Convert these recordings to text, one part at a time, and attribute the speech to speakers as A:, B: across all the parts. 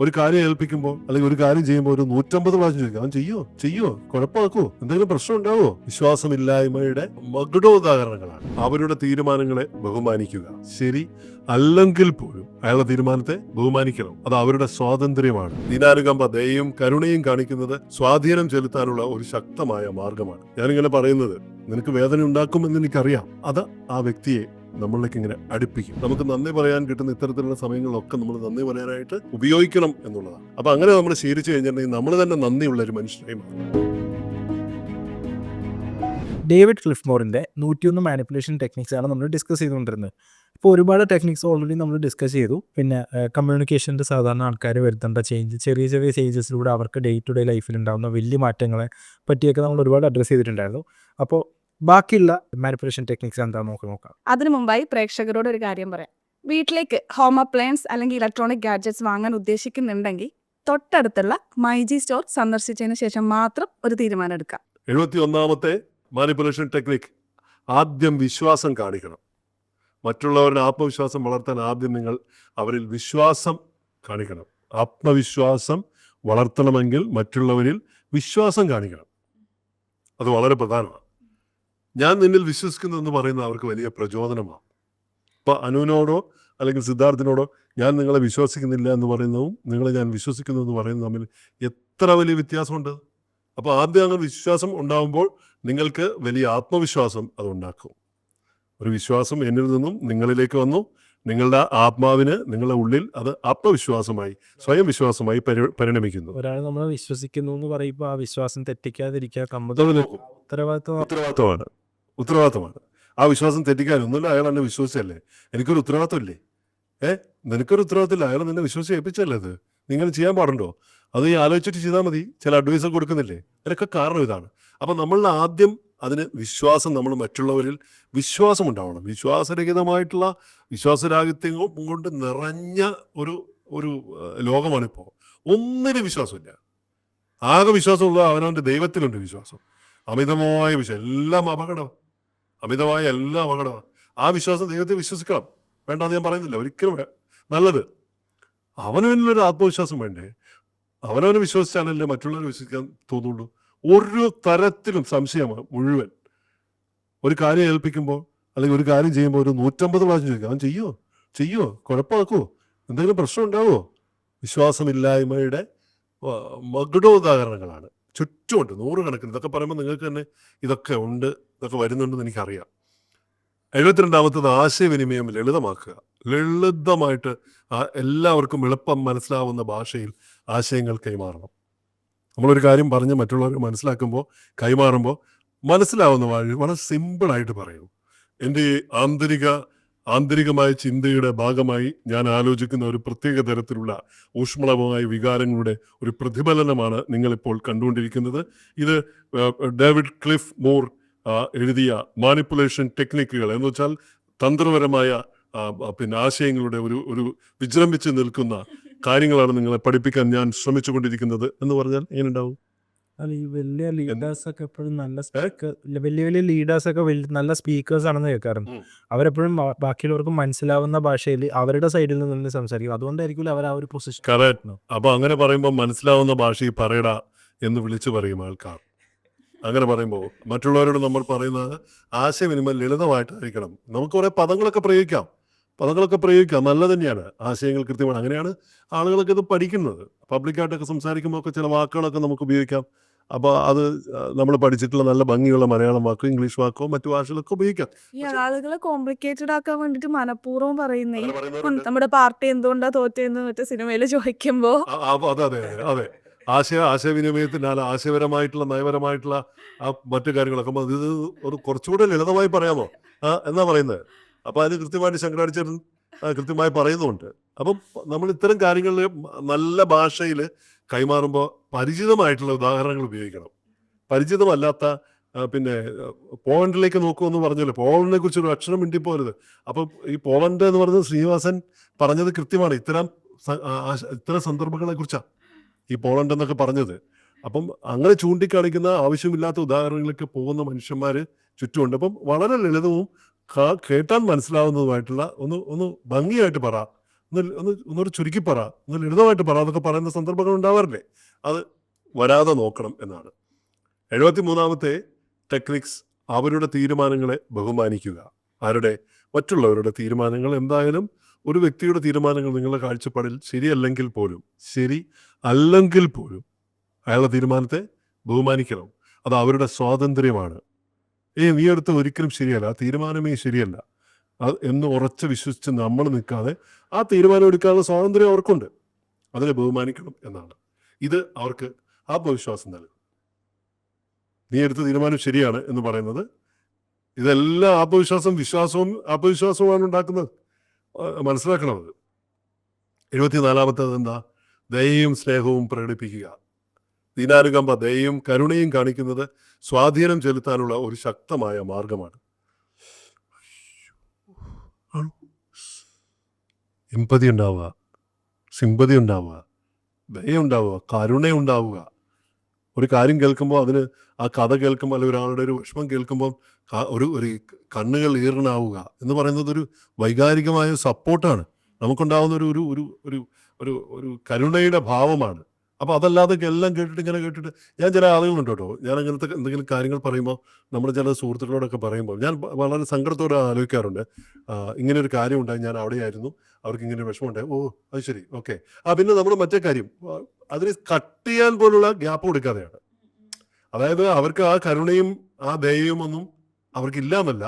A: ഒരു കാര്യം ഏൽപ്പിക്കുമ്പോൾ അല്ലെങ്കിൽ ഒരു കാര്യം ചെയ്യുമ്പോൾ ഒരു നൂറ്റമ്പത് പ്രാവശ്യം ചോദിക്കും അവൻ ചെയ്യോ? ചെയ്യോ? കുഴപ്പമാക്കോ? എന്തെങ്കിലും പ്രശ്നം ഉണ്ടാവോ? വിശ്വാസമില്ലായ്മയുടെ മകുടോദാഹരണങ്ങളാണ്. അവരുടെ തീരുമാനങ്ങളെ ബഹുമാനിക്കുക. ശരി അല്ലെങ്കിൽ പോലും അയാളുടെ തീരുമാനത്തെ ബഹുമാനിക്കണം. അത് അവരുടെ സ്വാതന്ത്ര്യമാണ്. ദിനാനുകമ്പ ദയയും കരുണയും കാണിക്കുന്നത് സ്വാധീനം ചെലുത്താനുള്ള ഒരു ശക്തമായ മാർഗമാണ്. ഞാനിങ്ങനെ പറയുന്നത് നിനക്ക് വേദന ഉണ്ടാക്കുമെന്ന് എനിക്കറിയാം. അത് ആ വ്യക്തിയെ നമ്മളിലേക്ക് ഇങ്ങനെ അടുപ്പിക്കും. നമുക്ക് നന്ദി പറയാൻ കിട്ടുന്ന ഇത്തരത്തിലുള്ള സമയങ്ങളിലൊക്കെ നമ്മൾ നന്ദി പറയാനായിട്ട് ഉപയോഗിക്കണം എന്നുള്ളതാണ്. അപ്പൊ അങ്ങനെ നമ്മൾ ശീലിച്ചു കഴിഞ്ഞിട്ടുണ്ടെങ്കിൽ നമ്മൾ തന്നെ നന്ദിയുള്ള ഒരു മനുഷ്യനായി
B: ഡേവിഡ് ക്ലിഫ്മോറിന്റെ നൂറ്റിയൊന്ന് മാനിപ്പുലേഷൻ ടെക്നിക്സ് ആണ് നമ്മൾ ഡിസ്കസ് ചെയ്തുകൊണ്ടിരുന്നത്. ഇപ്പോൾ ഒരുപാട് ടെക്നിക്സ് ഓൾറെഡി നമ്മൾ ഡിസ്കസ് ചെയ്തു. പിന്നെ കമ്മ്യൂണിക്കേഷന്റെ സാധാരണ ആൾക്കാർ വരുത്തേണ്ട ചേഞ്ച് ചെറിയ ചെറിയ ചേഞ്ചസിലൂടെ അവർക്ക് ഡേ ടു ഡേ ലൈഫിൽ ഉണ്ടാകുന്ന വലിയ മാറ്റങ്ങളെ പറ്റിയൊക്കെ നമ്മൾ ഒരുപാട് അഡ്രസ്സ് ചെയ്തിട്ടുണ്ടായിരുന്നു. അപ്പോൾ ബാക്കിയുള്ള മാനിപ്പുലേഷൻ ടെക്നിക്സ് എന്താ നോക്കി നോക്കാം.
C: അതിനു മുമ്പായി പ്രേക്ഷകരോട് ഒരു കാര്യം പറയാം. വീട്ടിലേക്ക് ഹോം അപ്ലയൻസ് അല്ലെങ്കിൽ ഇലക്ട്രോണിക് ഗാഡ്ജറ്റ്സ് വാങ്ങാൻ ഉദ്ദേശിക്കുന്നുണ്ടെങ്കിൽ തൊട്ടടുത്തുള്ള മൈജി സ്റ്റോർ സന്ദർശിച്ചതിന് ശേഷം മാത്രം ഒരു തീരുമാനം എടുക്കാം
A: എഴുപത്തി ഒന്നാമത്തെ മാനിപ്പുലേഷൻ ടെക്നിക് ആദ്യം വിശ്വാസം കാണിക്കണം. മറ്റുള്ളവരുടെ ആത്മവിശ്വാസം വളർത്താൻ ആദ്യം നിങ്ങൾ അവരിൽ വിശ്വാസം കാണിക്കണം. ആത്മവിശ്വാസം വളർത്തണമെങ്കിൽ മറ്റുള്ളവരിൽ വിശ്വാസം കാണിക്കണം. അത് വളരെ പ്രധാനമാണ്. ഞാൻ നിന്നിൽ വിശ്വസിക്കുന്നു എന്ന് പറയുന്നത് അവർക്ക് വലിയ പ്രചോദനമാണ്. ഇപ്പൊ അനുവിനോടോ അല്ലെങ്കിൽ സിദ്ധാർത്ഥിനോടോ ഞാൻ നിങ്ങളെ വിശ്വസിക്കുന്നില്ല എന്ന് പറയുന്നതും നിങ്ങളെ ഞാൻ വിശ്വസിക്കുന്നു എന്ന് പറയുന്നതും തമ്മിൽ എത്ര വലിയ വ്യത്യാസമുണ്ട്? അപ്പോൾ ആദ്യം അങ്ങനെ വിശ്വാസം ഉണ്ടാകുമ്പോൾ നിങ്ങൾക്ക് വലിയ ആത്മവിശ്വാസം അത് ഉണ്ടാക്കും. ഒരു വിശ്വാസം എന്നിൽ നിന്നും നിങ്ങളിലേക്ക് വന്നു. നിങ്ങളുടെ ആത്മാവിന് നിങ്ങളുടെ ഉള്ളിൽ അത് ആത്മവിശ്വാസമായി സ്വയം വിശ്വാസമായി പരിണമിക്കുന്നു.
B: ഒരാൾ നമ്മൾ വിശ്വസിക്കുന്നു എന്ന് പറയുമ്പോൾ ആ വിശ്വാസം തെറ്റിക്കാതിരിക്കുക
A: ഉത്തരവാദിത്വമാണ്. ഉത്തരവാദിത്വമാണ്. ആ വിശ്വാസം തെറ്റിക്കാനൊന്നുമില്ല അയാൾ എന്നെ വിശ്വസിച്ചല്ലേ? എനിക്കൊരു ഉത്തരവാദിത്തമില്ലേ ഏ? നിനക്കൊരു ഉത്തരവാദിത്തമില്ല അയാൾ നിന്നെ വിശ്വസിച്ച് ഏൽപ്പിച്ചല്ലേ അത്? നിങ്ങൾ ചെയ്യാൻ പാടുണ്ടോ? അത് ഈ ആലോചിച്ചിട്ട് ചെയ്താൽ മതി. ചില അഡ്വൈസൊക്കെ കൊടുക്കുന്നില്ലേ? അതിനൊക്കെ കാരണം ഇതാണ്. അപ്പം നമ്മളുടെ ആദ്യം അതിന് വിശ്വാസം നമ്മൾ മറ്റുള്ളവരിൽ വിശ്വാസം ഉണ്ടാവണം. വിശ്വാസരഹിതമായിട്ടുള്ള വിശ്വാസരാഹിത്യം കൊണ്ട് നിറഞ്ഞ ഒരു ഒരു ലോകമാണിപ്പോൾ ഒന്നിനും വിശ്വാസമില്ല. ആകെ വിശ്വാസമുള്ള അവനവന്റെ ദൈവത്തിലുണ്ട് വിശ്വാസം. അമിതമായ വിശ്വാസം എല്ലാം അപകടം അമിതമായ എല്ലാം അപകടമാണ് ആ വിശ്വാസം ദൈവത്തെ വിശ്വസിക്കണം. വേണ്ടെന്ന് ഞാൻ പറയുന്നില്ല. ഒരിക്കലും നല്ലത്. അവനവനിലൊരു ആത്മവിശ്വാസം വേണ്ടേ? അവനവനെ വിശ്വസിച്ചാണല്ലേ മറ്റുള്ളവരെ വിശ്വസിക്കാൻ തോന്നുള്ളൂ? ഒരു തരത്തിലും സംശയമാണ് മുഴുവൻ. ഒരു കാര്യം ഏൽപ്പിക്കുമ്പോൾ അല്ലെങ്കിൽ ഒരു കാര്യം ചെയ്യുമ്പോൾ ഒരു നൂറ്റമ്പത് പ്രാവശ്യം ചോദിക്കും അവൻ ചെയ്യോ? ചെയ്യോ? കുഴപ്പമാക്കോ എന്തെങ്കിലും പ്രശ്നം ഉണ്ടാവോ? വിശ്വാസമില്ലായ്മയുടെ മകുടോദാഹരണങ്ങളാണ്. ചുറ്റുമുണ്ട് നൂറുകണക്കിന്. ഇതൊക്കെ പറയുമ്പോൾ നിങ്ങൾക്ക് തന്നെ ഇതൊക്കെ ഉണ്ട് ഇതൊക്കെ വരുന്നുണ്ടെന്ന് എനിക്കറിയാം. എഴുപത്തിരണ്ടാമത്തത് ആശയവിനിമയം ലളിതമാക്കുക. ലളിതമായിട്ട് എല്ലാവർക്കും എളുപ്പം മനസ്സിലാവുന്ന ഭാഷയിൽ ആശയങ്ങൾ കൈമാറണം. നമ്മളൊരു കാര്യം പറഞ്ഞ് മറ്റുള്ളവർക്ക് മനസ്സിലാക്കുമ്പോൾ കൈമാറുമ്പോൾ മനസ്സിലാവുന്ന വഴി വളരെ സിമ്പിളായിട്ട് പറയൂ. എന്റെ ആന്തരിക ആന്തരികമായ ചിന്തയുടെ ഭാഗമായി ഞാൻ ആലോചിക്കുന്ന ഒരു പ്രത്യേക തരത്തിലുള്ള ഊഷ്മളമായ വികാരങ്ങളുടെ ഒരു പ്രതിഫലനമാണ് നിങ്ങളിപ്പോൾ കണ്ടുകൊണ്ടിരിക്കുന്നത്. ഇത് ഡേവിഡ് ക്ലിഫ് മോർ എഴുതിയ മാനിപ്പുലേഷൻ ടെക്നിക്കുകൾ എന്ന് വെച്ചാൽ തന്ത്രപരമായ പിന്നെ ആശയങ്ങളുടെ ഒരു ഒരു വിജൃംഭിച്ച് നിൽക്കുന്ന കാര്യങ്ങളാണ് നിങ്ങളെ പഠിപ്പിക്കാൻ ഞാൻ ശ്രമിച്ചുകൊണ്ടിരിക്കുന്നത് എന്ന് പറഞ്ഞാൽ എങ്ങനെ ഉണ്ടാവും
B: അല്ല ഈ വലിയ ലീഡേഴ്സ് ഒക്കെ എപ്പോഴും നല്ല സ്പീക്കർ വലിയ വലിയ ലീഡേഴ്സ് ഒക്കെ നല്ല സ്പീക്കേഴ്സ് ആണെന്ന് കേൾക്കാറുണ്ട്. അവരെപ്പോഴും ബാക്കിയുള്ളവർക്ക് മനസ്സിലാവുന്ന ഭാഷയിൽ അവരുടെ സൈഡിൽ നിന്ന് സംസാരിക്കും. അതുകൊണ്ടായിരിക്കും അവർ ആ ഒരു പൊസിഷൻ
A: കറക്റ്റ് അപ്പൊ അങ്ങനെ പറയുമ്പോൾ മനസ്സിലാവുന്ന ഭാഷയിൽ പറയടാ എന്ന് വിളിച്ചു പറയും ആൾക്കാർ. അങ്ങനെ പറയുമ്പോൾ മറ്റുള്ളവരോട് നമ്മൾ പറയുന്നത് ആശയവിനിമയം ലളിതമായിട്ടായിരിക്കണം. നമുക്ക് കുറെ പദങ്ങളൊക്കെ പ്രയോഗിക്കാം. പദങ്ങളൊക്കെ പ്രയോഗിക്കാം നല്ല തന്നെയാണ്. ആശയങ്ങൾ കൃത്യമാണ്. അങ്ങനെയാണ് ആളുകളൊക്കെ ഇത് പഠിക്കുന്നത്. പബ്ലിക്കായിട്ടൊക്കെ സംസാരിക്കുമ്പോൾ ഒക്കെ ചില വാക്കുകളൊക്കെ നമുക്ക് ഉപയോഗിക്കാം. അപ്പോൾ അത് നമ്മൾ പഠിച്ചിട്ടുള്ള നല്ല ഭംഗിയുള്ള മലയാളം വാക്കോ ഇംഗ്ലീഷ് വാക്കോ മറ്റു ഭാഷകളൊക്കെ ഉപയോഗിക്കാം.
C: ഈ ആളുകളെ കോംപ്ലിക്കേറ്റഡ് ആക്കാൻ വേണ്ടിട്ട് മനഃപൂർവം പറയുന്നേ നമ്മുടെ പാർട്ടി എന്തുകൊണ്ടാ തോറ്റെന്ന് മറ്റേ സിനിമയിൽ ചോദിക്കുമ്പോ.
A: അതെ അതെ അതെ ആശയ ആശയവിനിമയത്തിന് അല്ല ആശയപരമായിട്ടുള്ള നയപരമായിട്ടുള്ള ആ മറ്റു കാര്യങ്ങളൊക്കെ. ഇത് ഒരു കുറച്ചുകൂടെ ലളിതമായി പറയാമോ? എന്നാ പറയുന്നത് അപ്പൊ അതിന് കൃത്യമായിട്ട് ശങ്കരാചാര്യൻ കൃത്യമായി പറയുന്നുണ്ട്. അപ്പം നമ്മൾ ഇത്തരം കാര്യങ്ങളിൽ നല്ല ഭാഷയിൽ കൈമാറുമ്പോൾ പരിചിതമായിട്ടുള്ള ഉദാഹരണങ്ങൾ ഉപയോഗിക്കണം. പരിചിതമല്ലാത്ത പിന്നെ പോളണ്ടിലേക്ക് നോക്കുമെന്ന് പറഞ്ഞല്ലോ. പോളണ്ടിനെ കുറിച്ച് ഒരു അക്ഷരം മിണ്ടിപ്പോരുത്. അപ്പം ഈ പോളണ്ട് എന്ന് പറയുന്നത് ശ്രീനിവാസൻ പറഞ്ഞത് കൃത്യമാണ്. ഇത്തരം ഇത്തരം സന്ദർഭങ്ങളെ കുറിച്ചാണ് ഈ പോളണ്ട് എന്നൊക്കെ പറഞ്ഞത്. അപ്പം അങ്ങനെ ചൂണ്ടിക്കാണിക്കുന്ന ആവശ്യമില്ലാത്ത ഉദാഹരണങ്ങളിലേക്ക് പോകുന്ന മനുഷ്യന്മാര് ചുറ്റുമുണ്ട്. അപ്പം വളരെ ലളിതവും കാ- കേട്ടാൻ മനസ്സിലാവുന്നതുമായിട്ടുള്ള ഒന്ന് ഒന്ന് ഭംഗിയായിട്ട് പറ. ഒന്ന് ഒന്ന് ഒന്നോട് ചുരുക്കി പറ. ഒന്ന് ലളിതമായിട്ട് പറ എന്നൊക്കെ പറയുന്ന സന്ദർഭങ്ങൾ ഉണ്ടാവാറില്ലേ? അത് വരാതെ നോക്കണം എന്നാണ്. എഴുപത്തി മൂന്നാമത്തെ ടെക്നിക്സ് അവരുടെ തീരുമാനങ്ങളെ ബഹുമാനിക്കുക. ആരുടെ? മറ്റുള്ളവരുടെ തീരുമാനങ്ങൾ എന്തായാലും ഒരു വ്യക്തിയുടെ തീരുമാനങ്ങൾ നിങ്ങളുടെ കാഴ്ചപ്പാടിൽ ശരിയല്ലെങ്കിൽ പോലും ശരി അല്ലെങ്കിൽ പോലും അയാളുടെ തീരുമാനത്തെ ബഹുമാനിക്കണം. അത് അവരുടെ സ്വാതന്ത്ര്യമാണ്. ഏയ് നീ എടുത്ത ഒരിക്കലും ശരിയല്ല. ആ തീരുമാനമേ ശരിയല്ല. അത് എന്ന് ഉറച്ച് വിശ്വസിച്ച് നമ്മൾ നിൽക്കാതെ ആ തീരുമാനം എടുക്കാനുള്ള സ്വാതന്ത്ര്യം അവർക്കുണ്ട്. അതിനെ ബഹുമാനിക്കണം എന്നാണ്. ഇത് അവർക്ക് ആത്മവിശ്വാസം നൽകും. നീ എടുത്ത തീരുമാനം ശരിയാണ് എന്ന് പറയുന്നത്. ഇതെല്ലാം ആത്മവിശ്വാസം വിശ്വാസവും ആത്മവിശ്വാസവുമാണ് ഉണ്ടാക്കുന്നത്. മനസ്സിലാക്കണം അത്. എഴുപത്തിനാലാമത്തത് എന്താ? ദയയും സ്നേഹവും പ്രകടിപ്പിക്കുക. ദീനാനുകമ്പ ദയയും കരുണയും കാണിക്കുന്നത് സ്വാധീനം ചെലുത്താനുള്ള ഒരു ശക്തമായ മാർഗമാണ്? എമ്പതി ഉണ്ടാവുക സിമ്പതി ഉണ്ടാവുക ദയ ഉണ്ടാവുക കരുണ ഉണ്ടാവുക ഒരു കാര്യം കേൾക്കുമ്പോൾ അതിന് ആ കഥ കേൾക്കുമ്പോൾ അല്ലെങ്കിൽ ഒരാളുടെ ഒരു വിഷമം കേൾക്കുമ്പോൾ ഒരു ഒരു കണ്ണുകൾ ഈറനാവുക എന്ന് പറയുന്നത് ഒരു വൈകാരികമായ സപ്പോർട്ടാണ് നമുക്കുണ്ടാവുന്ന ഒരു ഒരു ഒരു ഒരു ഒരു കരുണയുടെ ഭാവമാണ്. അപ്പോൾ അതല്ലാതെ എല്ലാം കേട്ടിട്ട് ഇങ്ങനെ കേട്ടിട്ട് ഞാൻ ചില ആളുകളുണ്ട് കേട്ടോ. ഞാൻ അങ്ങനത്തെ എന്തെങ്കിലും കാര്യങ്ങൾ പറയുമ്പോൾ നമ്മുടെ ചില സുഹൃത്തുക്കളോടൊക്കെ പറയുമ്പോൾ ഞാൻ വളരെ സങ്കടത്തോടെ ആലോചിക്കാറുണ്ട്. ഇങ്ങനെ ഒരു കാര്യം ഉണ്ടായി ഞാൻ അവിടെയായിരുന്നു. അവർക്ക് ഇങ്ങനെ ഒരു ഓ അത് ശരി. ഓക്കെ. ആ പിന്നെ നമ്മൾ മറ്റേ കാര്യം. അതിന് കട്ട് ചെയ്യാൻ പോലുള്ള ഗ്യാപ്പ് കൊടുക്കാതെയാണ്. അതായത് അവർക്ക് ആ കരുണയും ആ ദയയും ഒന്നും അവർക്കില്ല എന്നല്ല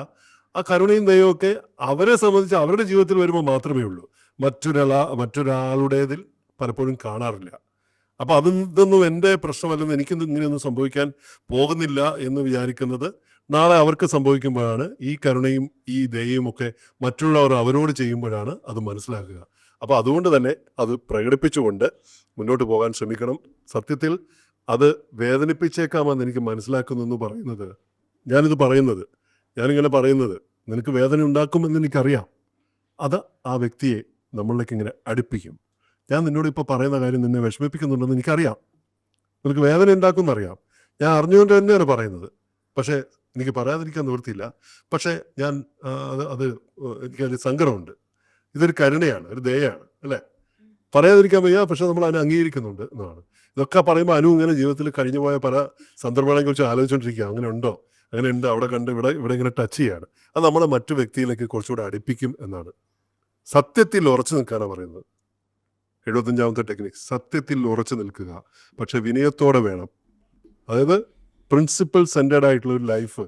A: ആ കരുണയും ദയവും ഒക്കെ അവരെ സംബന്ധിച്ച് അവരുടെ ജീവിതത്തിൽ വരുമ്പോൾ മാത്രമേ ഉള്ളൂ. മറ്റൊരാളാ മറ്റൊരാളുടേതിൽ പലപ്പോഴും കാണാറില്ല. അപ്പൊ അത് ഇതൊന്നും എന്റെ പ്രശ്നമല്ലെന്ന് എനിക്കൊന്നും ഇങ്ങനെയൊന്നും സംഭവിക്കാൻ പോകുന്നില്ല എന്ന് വിചാരിക്കുന്നത് നാളെ അവർക്ക് സംഭവിക്കുമ്പോഴാണ് ഈ കരുണയും ഈ ദയയും ഒക്കെ മറ്റുള്ളവർ അവരോട് ചെയ്യുമ്പോഴാണ് അത് മനസ്സിലാക്കുക. അപ്പൊ അതുകൊണ്ട് തന്നെ അത് പ്രകടിപ്പിച്ചുകൊണ്ട് മുന്നോട്ട് പോകാൻ ശ്രമിക്കണം. സത്യത്തിൽ അത് വേദനിപ്പിച്ചേക്കാമെന്ന് എനിക്ക് മനസ്സിലാക്കുന്നു എന്ന് പറയുന്നത്. ഞാനിത് പറയുന്നത്. ഞാനിങ്ങനെ പറയുന്നത്. നിനക്ക് വേദന ഉണ്ടാക്കുമെന്ന് എനിക്കറിയാം. അത് ആ വ്യക്തിയെ നമ്മളിലേക്ക് ഇങ്ങനെ അടുപ്പിക്കും. ഞാൻ നിന്നോട് ഇപ്പോൾ പറയുന്ന കാര്യം നിന്നെ വിഷമിപ്പിക്കുന്നുണ്ടെന്ന് എനിക്കറിയാം. നിനക്ക് വേദന ഉണ്ടാക്കുമെന്നറിയാം ഞാൻ അറിഞ്ഞുകൊണ്ട് തന്നെയാണ് പറയുന്നത്. പക്ഷേ എനിക്ക് പറയാതിരിക്കാൻ നിവൃത്തിയില്ല. പക്ഷേ ഞാൻ അത് അത് എനിക്കൊരു സങ്കടമുണ്ട്. ഇതൊരു കരുണയാണ് ഒരു ദയാണ് അല്ലേ? പറയാതിരിക്കാൻ വയ്യ പക്ഷെ നമ്മൾ അതിനെ അംഗീകരിക്കുന്നുണ്ട് എന്നാണ്. ഇതൊക്കെ പറയുമ്പോൾ അനു ഇങ്ങനെ ജീവിതത്തിൽ കഴിഞ്ഞു പോയ പല സന്ദർഭങ്ങളെ കുറിച്ച് ആലോചിച്ചുകൊണ്ടിരിക്കുക അങ്ങനെ ഉണ്ടോ അങ്ങനെ ഉണ്ട് അവിടെ കണ്ട് ഇവിടെ ഇവിടെ ഇങ്ങനെ ടച്ച് ചെയ്യാണ്. അത് നമ്മളെ മറ്റു വ്യക്തിയിലേക്ക് കുറച്ചുകൂടെ അടുപ്പിക്കും എന്നാണ്. സത്യത്തിൽ ഉറച്ചു നിൽക്കാനാണ് പറയുന്നത്. എഴുപത്തഞ്ചാമത്തെ ടെക്നിക് സത്യത്തിൽ ഉറച്ചു നിൽക്കുക. പക്ഷെ വിനയത്തോടെ വേണം. അതായത് പ്രിൻസിപ്പൽ സെന്റേഡ് ആയിട്ടുള്ള ഒരു ലൈഫ്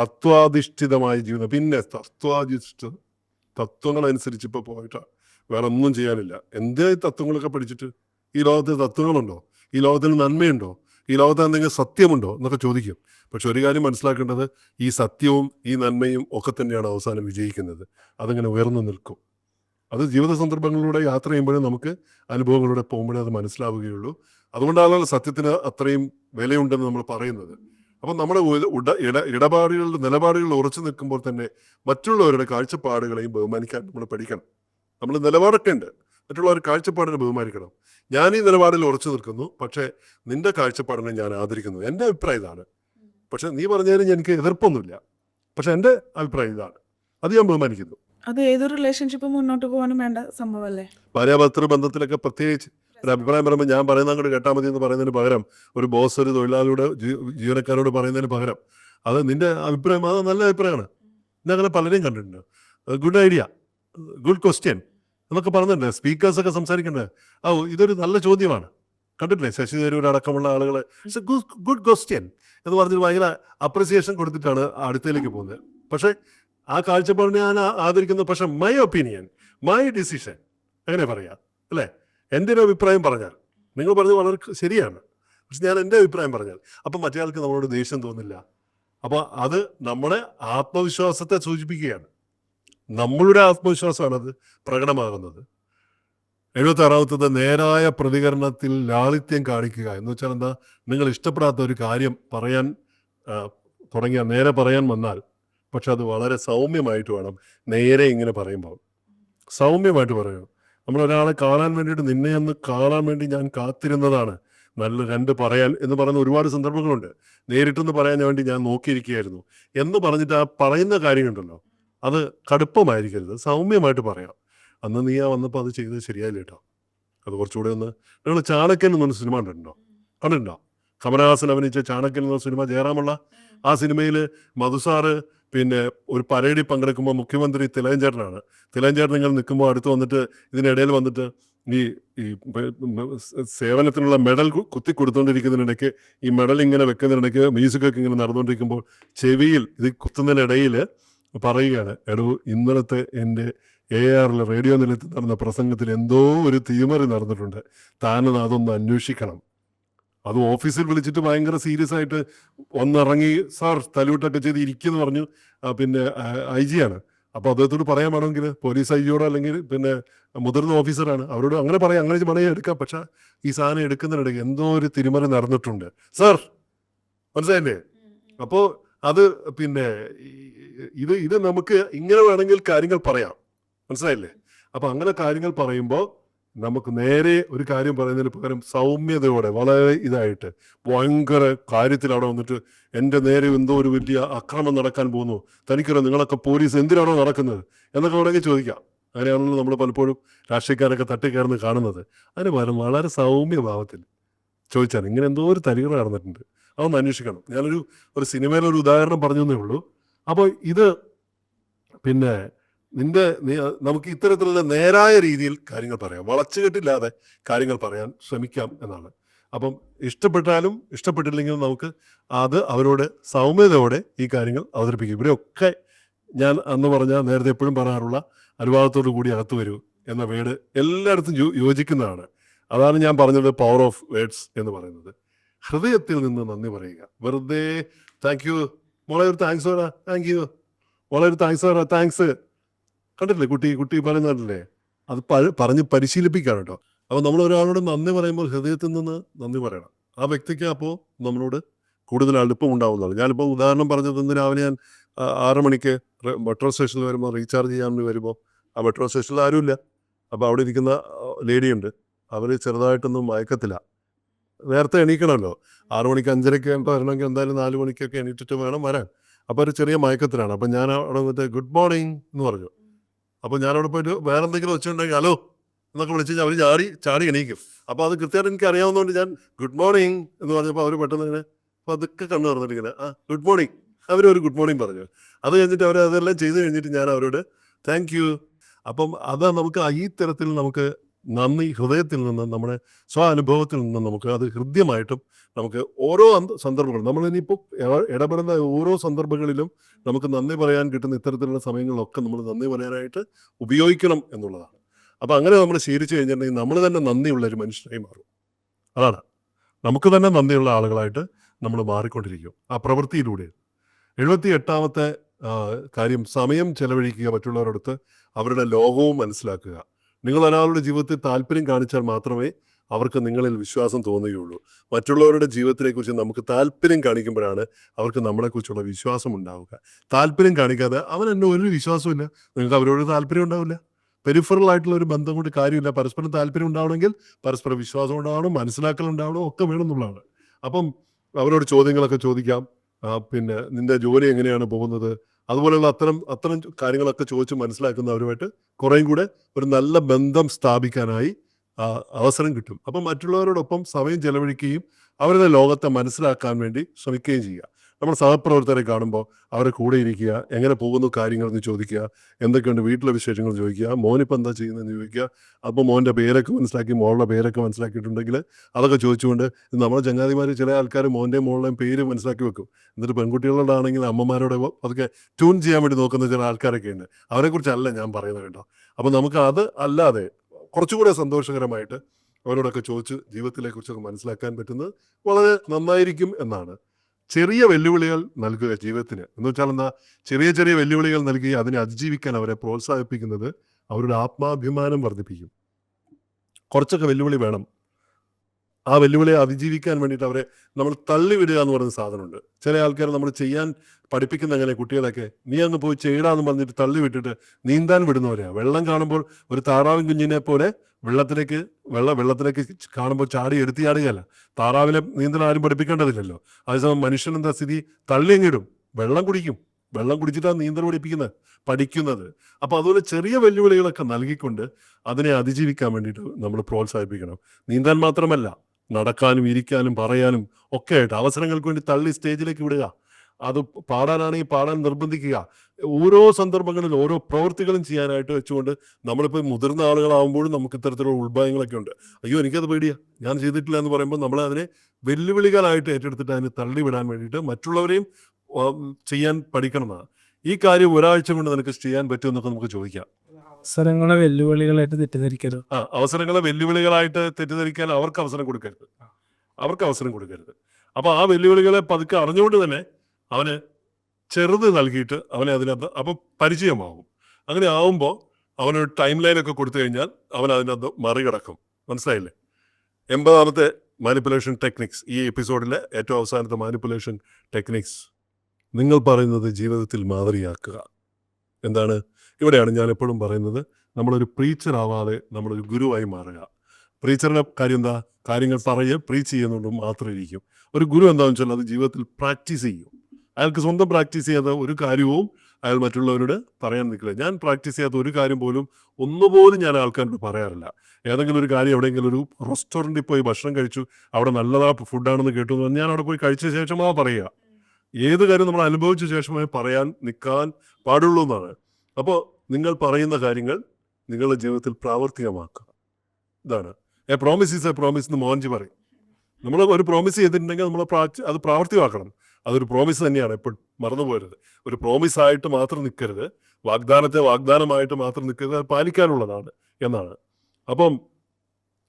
A: തത്വാധിഷ്ഠിതമായ ജീവിതം. പിന്നെ തത്വാധിഷ്ഠിത തത്വങ്ങൾ അനുസരിച്ച് ഇപ്പോൾ പോയിട്ടാണ് വേറെ ഒന്നും ചെയ്യാനില്ല. എന്തേ തത്വങ്ങളൊക്കെ പഠിച്ചിട്ട്? ഈ ലോകത്തെ തത്വങ്ങളുണ്ടോ? ഈ ലോകത്തിന് നന്മയുണ്ടോ? ഈ ലോകത്ത് എന്തെങ്കിലും സത്യമുണ്ടോ എന്നൊക്കെ ചോദിക്കും. പക്ഷെ ഒരു കാര്യം മനസ്സിലാക്കേണ്ടത് ഈ സത്യവും ഈ നന്മയും ഒക്കെ തന്നെയാണ് അവസാനം വിജയിക്കുന്നത്. അതങ്ങനെ ഉയർന്നു നിൽക്കും. അത് ജീവിത സന്ദർഭങ്ങളിലൂടെ യാത്ര ചെയ്യുമ്പോഴും നമുക്ക് അനുഭവങ്ങളിലൂടെ പോകുമ്പോഴേ അത് മനസ്സിലാവുകയുള്ളൂ. അതുകൊണ്ടാണല്ലോ സത്യത്തിന് അത്രയും വിലയുണ്ടെന്ന് നമ്മൾ പറയുന്നത്. അപ്പം നമ്മുടെ ഉട- ഇട ഇടപാടുകളുടെ നിലപാടുകളിൽ ഉറച്ചു നിൽക്കുമ്പോൾ തന്നെ മറ്റുള്ളവരുടെ കാഴ്ചപ്പാടുകളെയും ബഹുമാനിക്കാൻ നമ്മൾ പഠിക്കണം. നമ്മൾ നിലപാടൊക്കെ ഉണ്ട്. മറ്റുള്ളവരുടെ കാഴ്ചപ്പാടിനെ ബഹുമാനിക്കണം. ഞാൻ ഈ നിലപാടിൽ ഉറച്ചു നിൽക്കുന്നു. പക്ഷേ നിന്റെ കാഴ്ചപ്പാടിനെ ഞാൻ ആദരിക്കുന്നു. എന്റെ അഭിപ്രായം ഇതാണ്. പക്ഷെ നീ പറഞ്ഞതിന് എനിക്ക് എതിർപ്പൊന്നുമില്ല. പക്ഷെ എന്റെ അഭിപ്രായം ഇതാണ്. അത് ഞാൻ ബഹുമാനിക്കുന്നു.
D: അത് ഏതൊരു റിലേഷൻഷിപ്പ് മുന്നോട്ട് പോകാനും വേണ്ട സംഭവമല്ലേ?
A: ഭാര്യാഭർത്തൃ ബന്ധത്തിലൊക്കെ പ്രത്യേകിച്ച് ഒരു അഭിപ്രായം പറയുമ്പോൾ ഞാൻ പറയുന്ന അങ്ങോട്ട് കേട്ടാൽ മതി എന്ന് പറയുന്നതിന് പകരം ഒരു ബോസ് ഒരു തൊഴിലാളിയുടെ ജീവനക്കാരോട് പറയുന്നതിന് പകരം. അത് നിന്റെ അഭിപ്രായം അത് നല്ല അഭിപ്രായമാണ്. ഞാൻ അങ്ങനെ പലരെയും കണ്ടിട്ടുണ്ട്. ഗുഡ് ഐഡിയ ഗുഡ് ക്വസ്റ്റ്യൻ എന്നൊക്കെ പറഞ്ഞിട്ടുണ്ട്. സ്പീക്കേഴ്സൊക്കെ സംസാരിക്കേണ്ടത് ആ ഇതൊരു നല്ല ചോദ്യമാണ്. കണ്ടിട്ടില്ലേ? ശശി തരൂർ അടക്കമുള്ള ആളുകൾ ഇറ്റ്സ് ഗുഡ് ക്വസ്റ്റ്യൻ എന്ന് പറഞ്ഞിട്ട് ഭയങ്കര അപ്രിസിയേഷൻ കൊടുത്തിട്ടാണ് അടുത്തേക്ക് പോകുന്നത്. പക്ഷേ ആ കാഴ്ചപ്പാടിനെ ഞാൻ ആദരിക്കുന്നു പക്ഷെ മൈ ഒപ്പീനിയൻ മൈ ഡിസിഷൻ അങ്ങനെ പറയാം? അല്ലേ? എന്റെ ഒരു അഭിപ്രായം പറഞ്ഞാൽ? നിങ്ങൾ പറഞ്ഞത് വളരെ ശരിയാണ്. പക്ഷെ ഞാൻ എന്റെ അഭിപ്രായം പറഞ്ഞാൽ അപ്പം മറ്റേയാൾക്ക് നമ്മളോട് ദേഷ്യം തോന്നില്ല. അപ്പോൾ അത് നമ്മുടെ ആത്മവിശ്വാസത്തെ സൂചിപ്പിക്കുകയാണ്. നമ്മളുടെ ആത്മവിശ്വാസമാണ് അത് പ്രകടമാകുന്നത്. എഴുപത്തി ആറാമത്തത് നേരായ പ്രതികരണത്തിൽ ലാളിത്യം കാണിക്കുക. എന്ന് വെച്ചാൽ എന്താ? നിങ്ങൾ ഇഷ്ടപ്പെടാത്ത ഒരു കാര്യം പറയാൻ തുടങ്ങിയ നേരെ പറയാൻ വന്നാൽ പക്ഷെ അത് വളരെ സൗമ്യമായിട്ട് വേണം. നേരെ ഇങ്ങനെ പറയുമ്പോൾ. സൗമ്യമായിട്ട് പറയണം നമ്മൾ ഒരാളെ കാണാൻ വേണ്ടിയിട്ട് നിന്നെ അന്ന് കാണാൻ വേണ്ടി ഞാൻ കാത്തിരുന്നതാണ്. നല്ല രണ്ട് പറയാൻ എന്ന് പറയുന്ന ഒരുപാട് സന്ദർഭങ്ങളുണ്ട്. നേരിട്ടൊന്ന് പറയാൻ വേണ്ടി ഞാൻ നോക്കിയിരിക്കുകയായിരുന്നു. എന്ന് പറഞ്ഞിട്ട് ആ പറയുന്ന കാര്യമുണ്ടല്ലോ. അത് കടുപ്പമായിരിക്കരുത്. സൗമ്യമായിട്ട് പറയാം. അന്ന് നീ ആ വന്നപ്പോൾ അത് ചെയ്തത് ശരിയായില്ല കേട്ടോ. അത് കുറച്ചുകൂടെ ഒന്ന് നിങ്ങൾ ചാണക്യൻ എന്നൊരു സിനിമ കണ്ടിട്ടുണ്ടോ? കണ്ടിട്ടുണ്ടോ? കമലഹാസൻ അഭിനയിച്ച ചാണക്യൻ എന്ന സിനിമ ജയറാമുള്ള. ആ സിനിമയിൽ മധുസാറ് പിന്നെ ഒരു പരേഡിൽ പങ്കെടുക്കുമ്പോൾ മുഖ്യമന്ത്രി തിലകഞ്ചേട്ടനാണ്. തിലകഞ്ചേട്ടൻ നിങ്ങൾ നിൽക്കുമ്പോൾ അടുത്ത് വന്നിട്ട് ഇതിനിടയിൽ വന്നിട്ട് ഈ ഈ സേവനത്തിനുള്ള മെഡൽ കുത്തി കൊടുത്തുകൊണ്ടിരിക്കുന്നതിനിടയ്ക്ക് ഈ മെഡൽ ഇങ്ങനെ വെക്കുന്നതിനിടയ്ക്ക് മ്യൂസിക്കൊക്കെ ഇങ്ങനെ നടന്നുകൊണ്ടിരിക്കുമ്പോൾ ചെവിയിൽ ഇത് കുത്തുന്നതിനിടയിൽ പറയുകയാണ് എടോ ഇന്നലത്തെ എന്റെ എ ആറിൽ റേഡിയോ നിലയത്തിൽ നടന്ന പ്രസംഗത്തിൽ എന്തോ ഒരു തീമറി നടന്നിട്ടുണ്ട്. താനത് അതൊന്ന് അന്വേഷിക്കണം. അത് ഓഫീസിൽ വിളിച്ചിട്ട് ഭയങ്കര സീരിയസ് ആയിട്ട് ഒന്നിറങ്ങി സാർ തലൂട്ടൊക്കെ ചെയ്ത് ഇരിക്കുന്നു പറഞ്ഞു. പിന്നെ ഐ ജി ആണ്. അപ്പൊ അദ്ദേഹത്തോട് പറയാൻ വേണമെങ്കിൽ പോലീസ് ഐ ജിയോടോ അല്ലെങ്കിൽ പിന്നെ മുതിർന്ന ഓഫീസറാണ് അവരോട് അങ്ങനെ പറയാം അങ്ങനെ വേണമെങ്കിൽ എടുക്കാം. പക്ഷെ ഈ സാധനം എടുക്കുന്നതിനിടയ്ക്ക് എന്തോ ഒരു തിരുമല നടന്നിട്ടുണ്ട്. സാർ മനസ്സിലായില്ലേ? അപ്പോൾ അത് പിന്നെ ഇത് ഇത് നമുക്ക് ഇങ്ങനെ വേണമെങ്കിൽ കാര്യങ്ങൾ പറയാം. മനസ്സിലായില്ലേ? അപ്പൊ അങ്ങനെ കാര്യങ്ങൾ പറയുമ്പോൾ നമുക്ക് നേരെ ഒരു കാര്യം പറയുന്നതിന് പകരം സൗമ്യതയോടെ വളരെ ഇതായിട്ട് ഭയങ്കര കാര്യത്തിൽ അവിടെ വന്നിട്ട് എന്റെ നേരെ എന്തോ ഒരു വലിയ അക്രമം നടക്കാൻ പോകുന്നു. തനിക്കറിയാം നിങ്ങളൊക്കെ പോലീസ് എന്തിനാണോ നടക്കുന്നത്? എന്നൊക്കെ വേണമെങ്കിൽ ചോദിക്കാം. അങ്ങനെയാണല്ലോ നമ്മൾ പലപ്പോഴും രാഷ്ട്രീയക്കാരൊക്കെ തട്ടിക്കയറുന്ന് കാണുന്നത്. അതിന് പകരം വളരെ സൗമ്യ ഭാവത്തിൽ ചോദിച്ചാൽ ഇങ്ങനെ എന്തോ ഒരു തരികട നടന്നിട്ടുണ്ട്. അതൊന്ന് അന്വേഷിക്കണം. ഞാനൊരു ഒരു സിനിമയിലൊരു ഉദാഹരണം പറഞ്ഞു എന്നേ ഉള്ളൂ. അപ്പോൾ ഇത് പിന്നെ നിന്റെ നമുക്ക് ഇത്തരത്തിലുള്ള നേരായ രീതിയിൽ കാര്യങ്ങൾ പറയാം. വളച്ചുകെട്ടില്ലാതെ കാര്യങ്ങൾ പറയാൻ ശ്രമിക്കാം എന്നാണ്. അപ്പം ഇഷ്ടപ്പെട്ടാലും ഇഷ്ടപ്പെട്ടില്ലെങ്കിലും നമുക്ക് അത് അവരോട് സൗമ്യതയോടെ ഈ കാര്യങ്ങൾ അവതരിപ്പിക്കും. ഇവരെയൊക്കെ ഞാൻ അന്ന് പറഞ്ഞ നേരത്തെ എപ്പോഴും പറയാറുള്ള അനുവാദത്തോടു കൂടി അകത്ത് വരൂ എന്ന വേർഡ് എല്ലായിടത്തും യോജിക്കുന്നതാണ്. അതാണ് ഞാൻ പറഞ്ഞത് പവർ ഓഫ് വേർഡ്സ് എന്ന് പറയുന്നത്. ഹൃദയത്തിൽ നിന്ന് നന്ദി പറയുക. വെറുതെ താങ്ക് യു മോളെ ഒരു താങ്ക്സ് പറ. താങ്ക് യു മോളെ ഒരു താങ്ക്സ് പറ. താങ്ക്സ് കണ്ടിട്ടില്ലേ? കുട്ടി കുട്ടി പറയുന്നതല്ലേ അത് പറഞ്ഞ് പരിശീലിപ്പിക്കാണ് കേട്ടോ. അപ്പോൾ നമ്മൾ ഒരാളോട് നന്ദി പറയുമ്പോൾ ഹൃദയത്തിൽ നിന്ന് നന്ദി പറയണം. ആ വ്യക്തിക്ക് അപ്പോൾ നമ്മളോട് കൂടുതൽ അടുപ്പം ഉണ്ടാവുന്നതാണ്. ഞാനിപ്പോൾ ഉദാഹരണം പറഞ്ഞത് ഇന്ന് രാവിലെ ഞാൻ ആറ് മണിക്ക് മെട്രോ സ്റ്റേഷനിൽ വരുമ്പോൾ റീചാർജ് ചെയ്യാൻ വേണ്ടി വരുമ്പോൾ ആ മെട്രോ സ്റ്റേഷനിൽ ആരുമില്ല. അപ്പോൾ അവിടെ ഇരിക്കുന്ന ലേഡിയുണ്ട്. അവർ ചെറുതായിട്ടൊന്നും മയക്കത്തില്ല. നേരത്തെ എണീക്കണമല്ലോ. ആറു മണിക്ക് അഞ്ചരയ്ക്ക് വരണമെങ്കിൽ എന്തായാലും നാല് മണിക്കൊക്കെ എണീറ്റിട്ട് വേണം വരാൻ. അപ്പോൾ ഒരു ചെറിയ മയക്കത്തിലാണ്. അപ്പോൾ ഞാൻ അവിടെ വന്നിട്ട് ഗുഡ് മോർണിംഗ് എന്ന് പറഞ്ഞു. അപ്പോൾ ഞാൻ അവിടെ പോയിട്ട് വേറെ എന്തെങ്കിലും വെച്ചിട്ടുണ്ടെങ്കിൽ ഹലോ എന്നൊക്കെ വിളിച്ച് കഴിഞ്ഞാൽ അവർ ചാടി ചാടി എണീക്കും. അപ്പോൾ അത് കൃത്യമായിട്ട് എനിക്ക് അറിയാവുന്നതുകൊണ്ട് ഞാൻ ഗുഡ് മോർണിംഗ് എന്ന് പറഞ്ഞപ്പോൾ അവർ പെട്ടെന്ന് ഇങ്ങനെ അപ്പോൾ അതൊക്കെ കണ്ണു തുറന്നിട്ട് ഇങ്ങനെ ആ ഗുഡ് മോർണിംഗ്. അവരൊരു ഗുഡ് മോർണിംഗ് പറഞ്ഞു. അത് കഴിഞ്ഞിട്ട് അവർ അതെല്ലാം ചെയ്ത് കഴിഞ്ഞിട്ട് ഞാൻ അവരോട് താങ്ക് യു. അപ്പം അത് നമുക്ക് ഈ തരത്തിൽ നമുക്ക് നന്ദി ഹൃദയത്തിൽ നിന്ന് നമ്മുടെ സ്വാനുഭവത്തിൽ നിന്ന് നമുക്ക് അത് ഹൃദ്യമായിട്ടും നമുക്ക് ഓരോ സന്ദർഭങ്ങളും നമ്മൾ ഇനിയിപ്പോൾ ഇട- ഇടപെടുന്ന ഓരോ സന്ദർഭങ്ങളിലും നമുക്ക് നന്ദി പറയാൻ കിട്ടുന്ന ഇത്തരത്തിലുള്ള സമയങ്ങളിലൊക്കെ നമ്മൾ നന്ദി പറയാനായിട്ട് ഉപയോഗിക്കണം എന്നുള്ളതാണ്. അപ്പം അങ്ങനെ നമ്മൾ ശീലിച്ചു കഴിഞ്ഞിട്ടുണ്ടെങ്കിൽ നമ്മൾ തന്നെ നന്ദിയുള്ള ഒരു മനുഷ്യനായി മാറും. അതാണ്. നമുക്ക് തന്നെ നന്ദിയുള്ള ആളുകളായിട്ട് നമ്മൾ മാറിക്കൊണ്ടിരിക്കും ആ പ്രവൃത്തിയിലൂടെ. എഴുപത്തി എട്ടാമത്തെ കാര്യം സമയം ചെലവഴിക്കുക മറ്റുള്ളവരടുത്ത് അവരുടെ ലോകവും മനസ്സിലാക്കുക. നിങ്ങൾ ഒരാളുടെ ജീവിതത്തിൽ താല്പര്യം കാണിച്ചാൽ മാത്രമേ അവർക്ക് നിങ്ങളിൽ വിശ്വാസം തോന്നുകയുള്ളൂ. മറ്റുള്ളവരുടെ ജീവിതത്തെക്കുറിച്ച് നമുക്ക് താല്പര്യം കാണിക്കുമ്പോഴാണ് അവർക്ക് നമ്മളെക്കുറിച്ചുള്ള വിശ്വാസം ഉണ്ടാവുക. താല്പര്യം കാണിക്കാതെ അവൻ എന്നെ ഒരു വിശ്വാസമില്ല നിങ്ങൾക്ക് അവരോട് താല്പര്യം ഉണ്ടാവില്ല. പെരിഫറൽ ആയിട്ടുള്ള ഒരു ബന്ധം കൊണ്ട് കാര്യമില്ല. പരസ്പരം താല്പര്യം ഉണ്ടാവണമെങ്കിൽ പരസ്പരം വിശ്വാസം ഉണ്ടാവണം മനസ്സിലാക്കൽ ഉണ്ടാവണം ഒക്കെ വേണം എന്നുള്ളതാണ്. അപ്പം അവരോട് ചോദ്യങ്ങളൊക്കെ ചോദിക്കാം. പിന്നെ നിന്റെ ജോലി എങ്ങനെയാണ് പോകുന്നത്? അതുപോലെയുള്ള അത്തരം അത്തരം കാര്യങ്ങളൊക്കെ ചോദിച്ച് മനസ്സിലാക്കുന്നവരുമായിട്ട് കുറേയും കൂടെ ഒരു നല്ല ബന്ധം സ്ഥാപിക്കാനായി അവസരം കിട്ടും. അപ്പം മറ്റുള്ളവരോടൊപ്പം സമയം ചെലവഴിക്കുകയും അവരുടെ ലോകത്തെ മനസ്സിലാക്കാൻ വേണ്ടി ശ്രമിക്കുകയും ചെയ്യുക. നമ്മൾ സഹപ്രവർത്തകരെ കാണുമ്പോൾ അവരെ കൂടെ ഇരിക്കുക എങ്ങനെ പോകുന്നു കാര്യങ്ങൾ എന്ന് ചോദിക്കുക എന്തൊക്കെയുണ്ട് വീട്ടിലെ വിശേഷങ്ങൾ ചോദിക്കുക മോനിപ്പോൾ എന്താ ചെയ്യുന്നതെന്ന് ചോദിക്കുക. അപ്പോൾ മോന്റെ പേരൊക്കെ മനസ്സിലാക്കി മോളുടെ പേരൊക്കെ മനസ്സിലാക്കിയിട്ടുണ്ടെങ്കിൽ അതൊക്കെ ചോദിച്ചുകൊണ്ട് നമ്മുടെ ചങ്ങാതിമാർ ചില ആൾക്കാർ മോന്റെയും മോളുടെയും പേര് മനസ്സിലാക്കി വെക്കും. എന്നിട്ട് പെൺകുട്ടികളോടാണെങ്കിൽ അമ്മമാരോട് അതൊക്കെ ട്യൂൺ ചെയ്യാൻ വേണ്ടി നോക്കുന്ന ചില ആൾക്കാരൊക്കെ ഉണ്ട്. അവരെക്കുറിച്ചല്ല ഞാൻ പറയുന്നത് കേട്ടോ. അപ്പോൾ നമുക്ക് അത് അല്ലാതെ കുറച്ചുകൂടെ സന്തോഷകരമായിട്ട് അവരോടൊക്കെ ചോദിച്ച് ജീവിതത്തിലെ കുറിച്ചൊക്കെ മനസ്സിലാക്കാൻ പറ്റുന്നത് വളരെ നന്നായിരിക്കും എന്നാണ്. ചെറിയ വെല്ലുവിളികൾ നൽകുക ജീവിതത്തിന്. എന്ന് വെച്ചാൽ എന്താ? ചെറിയ ചെറിയ വെല്ലുവിളികൾ നൽകി അതിനെ അതിജീവിക്കാൻ അവരെ പ്രോത്സാഹിപ്പിക്കുന്നത് അവരുടെ ആത്മാഭിമാനം വർദ്ധിപ്പിക്കും. കുറച്ചൊക്കെ വെല്ലുവിളി വേണം. ആ വെല്ലുവിളിയെ അതിജീവിക്കാൻ വേണ്ടിയിട്ട് അവരെ നമ്മൾ തള്ളിവിടുക എന്ന് പറയുന്ന സാധനമുണ്ട്. ചില ആൾക്കാർ നമ്മൾ ചെയ്യാൻ പഠിപ്പിക്കുന്ന അങ്ങനെ കുട്ടികളൊക്കെ നീ അങ്ങ് പോയി ചെയ്യടാന്ന് പറഞ്ഞിട്ട് തള്ളി വിട്ടിട്ട് നീന്താൻ വിടുന്നവരെയാണ് വെള്ളം കാണുമ്പോൾ ഒരു താറാവിൻ കുഞ്ഞിനെ പോലെ വെള്ളത്തിലേക്ക് വെള്ള വെള്ളത്തിലേക്ക് കാണുമ്പോൾ ചാടി എടുത്ത് ചാടുകയല്ല. താറാവിനെ നീന്തൽ ആരും പഠിപ്പിക്കേണ്ടതില്ലല്ലോ. അതേസമയം മനുഷ്യൻ എന്താ സ്ഥിതി? തള്ളി അങ്ങിടും വെള്ളം കുടിക്കും. വെള്ളം കുടിച്ചിട്ടാണ് നീന്തൽ പഠിപ്പിക്കുന്നത് പഠിക്കുന്നത്. അപ്പോൾ അതുപോലെ ചെറിയ വെല്ലുവിളികളൊക്കെ നൽകിക്കൊണ്ട് അതിനെ അതിജീവിക്കാൻ വേണ്ടിയിട്ട് നമ്മൾ പ്രോത്സാഹിപ്പിക്കണം. നീന്താൻ മാത്രമല്ല നടക്കാനും ഇരിക്കാനും പറയാനും ഒക്കെ ആയിട്ട് അവസരങ്ങൾക്ക് വേണ്ടി തള്ളി സ്റ്റേജിലേക്ക് വിടുക. അത് പാടാനാണെങ്കിൽ പാടാൻ നിർബന്ധിക്കുക. ഓരോ സന്ദർഭങ്ങളിലും ഓരോ പ്രവൃത്തികളും ചെയ്യാനായിട്ട് വെച്ചുകൊണ്ട് നമ്മളിപ്പോൾ മുതിർന്ന ആളുകളാകുമ്പോഴും നമുക്ക് ഇത്തരത്തിലുള്ള ഉത്ഭവങ്ങളൊക്കെ ഉണ്ട്. അയ്യോ എനിക്കത് പേടിയാ. ഞാൻ ചെയ്തിട്ടില്ല എന്ന് പറയുമ്പോൾ നമ്മൾ അതിനെ വെല്ലുവിളികളായിട്ട് ഏറ്റെടുത്തിട്ട് അതിനെ തള്ളിവിടാൻ വേണ്ടിയിട്ട് മറ്റുള്ളവരെയും ചെയ്യാൻ പഠിക്കണമെന്നാണ്. ഈ കാര്യം ഒരാഴ്ച കൊണ്ട് നിനക്ക് ചെയ്യാൻ പറ്റുമെന്നൊക്കെ നമുക്ക് ചോദിക്കാം.
B: അവസരങ്ങളെ വെല്ലുവിളികളായിട്ട് തെറ്റിദ്ധരിക്കരുത്.
A: ആ അവസരങ്ങളെ വെല്ലുവിളികളായിട്ട് തെറ്റിദ്ധരിക്കാൻ അവർക്ക് അവസരം കൊടുക്കരുത്. അവർക്ക് അവസരം കൊടുക്കരുത്. അപ്പൊ ആ വെല്ലുവിളികളെ പതുക്കെ അറിഞ്ഞുകൊണ്ട് തന്നെ അവന് ചെറുത് നൽകിയിട്ട് അവനെ അതിനകത്ത് അപ്പൊ പരിചയമാവും അങ്ങനെ ആവുമ്പോൾ അവനൊരു ടൈം ഒക്കെ കൊടുത്തു കഴിഞ്ഞാൽ അവൻ അതിനകത്ത് മറികടക്കും. മനസ്സിലായില്ലേ? എൺപതാമത്തെ മാനിപ്പുലേഷൻ ടെക്നിക്സ്. ഈ എപ്പിസോഡിലെ ഏറ്റവും അവസാനത്തെ മാനിപ്പുലേഷൻ ടെക്നിക്സ്. നിങ്ങൾ പറയുന്നത് ജീവിതത്തിൽ മാതൃകയാക്കുക. എന്താണ്? ഇവിടെയാണ് ഞാൻ എപ്പോഴും പറയുന്നത്. നമ്മളൊരു പ്രീച്ചർ ആവാതെ നമ്മളൊരു ഗുരുവായി മാറുക. പ്രീച്ചറിന്റെ കാര്യം എന്താ? കാര്യങ്ങൾ പറയുക പ്രീച്ച് ചെയ്യുന്നുണ്ട് മാത്രം ഇരിക്കും ഒരു ഗുരു എന്താണെന്ന് വെച്ചാൽ അത് ജീവിതത്തിൽ പ്രാക്ടീസ് ചെയ്യും. അയാൾക്ക് സ്വന്തം പ്രാക്ടീസ് ചെയ്യാത്ത ഒരു കാര്യവും അയാൾ മറ്റുള്ളവരോട് പറയാൻ നിൽക്കില്ല. ഞാൻ പ്രാക്ടീസ് ചെയ്യാത്ത ഒരു കാര്യം പോലും ഒന്നുപോലും ഞാൻ ആൾക്കാരോട് പറയാറില്ല. ഏതെങ്കിലും ഒരു കാര്യം എവിടെയെങ്കിലും ഒരു റെസ്റ്റോറന്റിൽ പോയി ഭക്ഷണം കഴിച്ചു അവിടെ നല്ലതാ ഫുഡാണെന്ന് കേട്ടു എന്ന് ഞാൻ അവിടെ പോയി കഴിച്ച ശേഷമാ പറയുക. ഏത് കാര്യം നമ്മൾ അനുഭവിച്ച ശേഷമേ പറയാൻ നിൽക്കാൻ പാടുള്ളൂ എന്നാണ്. അപ്പോൾ നിങ്ങൾ പറയുന്ന കാര്യങ്ങൾ നിങ്ങളുടെ ജീവിതത്തിൽ പ്രാവർത്തികമാക്കുക ഇതാണ്. A promise is a promise എന്ന് മോഹൻജി പറയും. നമ്മൾ ഒരു പ്രോമിസ് ചെയ്തിട്ടുണ്ടെങ്കിൽ നമ്മൾ അത് പ്രാവർത്തികമാക്കണം. അതൊരു പ്രോമിസ് തന്നെയാണ്. എപ്പോഴും മറന്നു പോരുത്. ഒരു പ്രോമിസ് ആയിട്ട് മാത്രം നിൽക്കരുത്. വാഗ്ദാനത്തെ വാഗ്ദാനമായിട്ട് മാത്രം നിൽക്കരുത്. അത് പാലിക്കാനുള്ളതാണ് എന്നാണ്. അപ്പം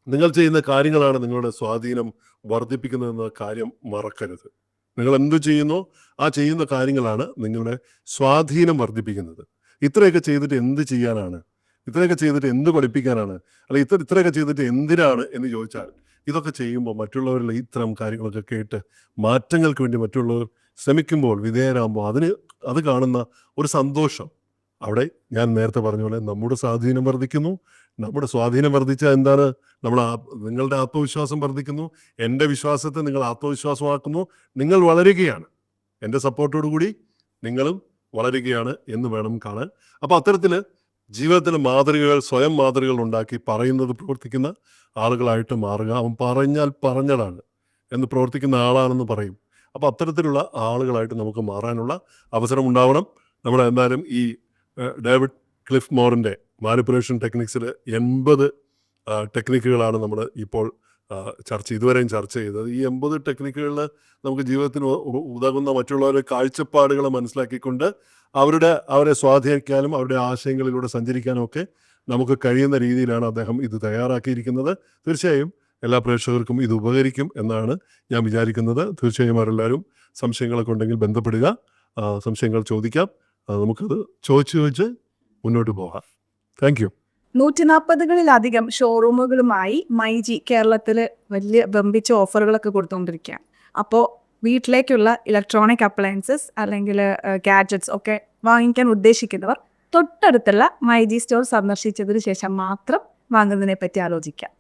A: നിങ്ങൾ ചെയ്യുന്ന കാര്യങ്ങളാണ് നിങ്ങളുടെ സ്വാധീനം വർദ്ധിപ്പിക്കുന്നതെന്ന കാര്യം മറക്കരുത്. നിങ്ങൾ എന്തു ചെയ്യുന്നോ ആ ചെയ്യുന്ന കാര്യങ്ങളാണ് നിങ്ങളുടെ സ്വാധീനം വർദ്ധിപ്പിക്കുന്നത്. ഇത്രയൊക്കെ ചെയ്തിട്ട് എന്ത് ചെയ്യാനാണ്? ഇത്രയൊക്കെ ചെയ്തിട്ട് എന്ത് പഠിപ്പിക്കാനാണ്? അല്ല ഇത്ര ഇത്രയൊക്കെ ചെയ്തിട്ട് എന്തിനാണ് എന്ന് ചോദിച്ചാൽ ഇതൊക്കെ ചെയ്യുമ്പോൾ മറ്റുള്ളവരിൽ ഇത്തരം കാര്യങ്ങളൊക്കെ കേട്ട് മാറ്റങ്ങൾക്ക് വേണ്ടി മറ്റുള്ളവർ ശ്രമിക്കുമ്പോൾ വിധേയരാകുമ്പോൾ അതിന് അത് കാണുന്ന ഒരു സന്തോഷം. അവിടെ ഞാൻ നേരത്തെ പറഞ്ഞ പോലെ നമ്മുടെ സ്വാധീനം വർദ്ധിക്കുന്നു. നമ്മുടെ സ്വാധീനം വർദ്ധിച്ചാൽ എന്താണ്? നമ്മൾ നിങ്ങളുടെ ആത്മവിശ്വാസം വർദ്ധിക്കുന്നു. എന്റെ വിശ്വാസത്തെ നിങ്ങൾ ആത്മവിശ്വാസമാക്കുന്നു. നിങ്ങൾ വളരുകയാണ്. എന്റെ സപ്പോർട്ടോടു കൂടി നിങ്ങളും വളരുകയാണ് എന്ന് വേണം കാണാൻ. അപ്പോൾ അത്തരത്തിൽ ജീവിതത്തിലെ മാതൃകകൾ സ്വയം മാതൃകകൾ ഉണ്ടാക്കി പറയുന്നത് പ്രവർത്തിക്കുന്ന ആളുകളായിട്ട് മാറുക. അവൻ പറഞ്ഞാൽ പറഞ്ഞതാണ് എന്ന് പ്രവർത്തിക്കുന്ന ആളാണെന്ന് പറയും. അപ്പോൾ അത്തരത്തിലുള്ള ആളുകളായിട്ട് നമുക്ക് മാറാനുള്ള അവസരം ഉണ്ടാവണം. നമ്മൾ എന്തായാലും ഈ ഡേവിഡ് ക്ലിഫ് മോറിന്റെ മാനിപ്പുലേഷൻ ടെക്നിക്സിൽ എൺപത് ടെക്നിക്കുകളാണ് നമ്മൾ ഇപ്പോൾ ചർച്ച ഇതുവരെയും ചർച്ച ചെയ്തത്. ഈ എൺപത് ടെക്നിക്കുകളിൽ നമുക്ക് ജീവിതത്തിന് ഉതകുന്ന മറ്റുള്ളവരുടെ കാഴ്ചപ്പാടുകൾ മനസ്സിലാക്കിക്കൊണ്ട് അവരുടെ അവരെ സ്വാധീനിക്കാനും അവരുടെ ആശയങ്ങളിലൂടെ സഞ്ചരിക്കാനും ഒക്കെ നമുക്ക് കഴിയുന്ന രീതിയിലാണ് അദ്ദേഹം ഇത് തയ്യാറാക്കിയിരിക്കുന്നത്. തീർച്ചയായും എല്ലാ പ്രേക്ഷകർക്കും ഇത് ഉപകരിക്കും എന്നാണ് ഞാൻ വിചാരിക്കുന്നത്. തീർച്ചയായും അവരെല്ലാവരും സംശയങ്ങളൊക്കെ ഉണ്ടെങ്കിൽ ബന്ധപ്പെടുക. സംശയങ്ങൾ ചോദിക്കാം. നമുക്കത് ചോദിച്ചു ചോദിച്ച് മുന്നോട്ട് പോകാം. താങ്ക്
C: നൂറ്റി നാൽപ്പതുകളിലധികം ഷോറൂമുകളുമായി മൈജി കേരളത്തിൽ വലിയ ബമ്പിച്ച ഓഫറുകളൊക്കെ കൊടുത്തുകൊണ്ടിരിക്കുകയാണ് അപ്പോൾ വീട്ടിലേക്കുള്ള ഇലക്ട്രോണിക് അപ്ലയൻസസ് അല്ലെങ്കിൽ ഗാഡ്ജറ്റ്സ് ഒക്കെ വാങ്ങിക്കാൻ ഉദ്ദേശിക്കുന്നവർ തൊട്ടടുത്തുള്ള മൈജി സ്റ്റോർ സന്ദർശിച്ചതിന് ശേഷം മാത്രം വാങ്ങുന്നതിനെ പറ്റി ആലോചിക്കാം.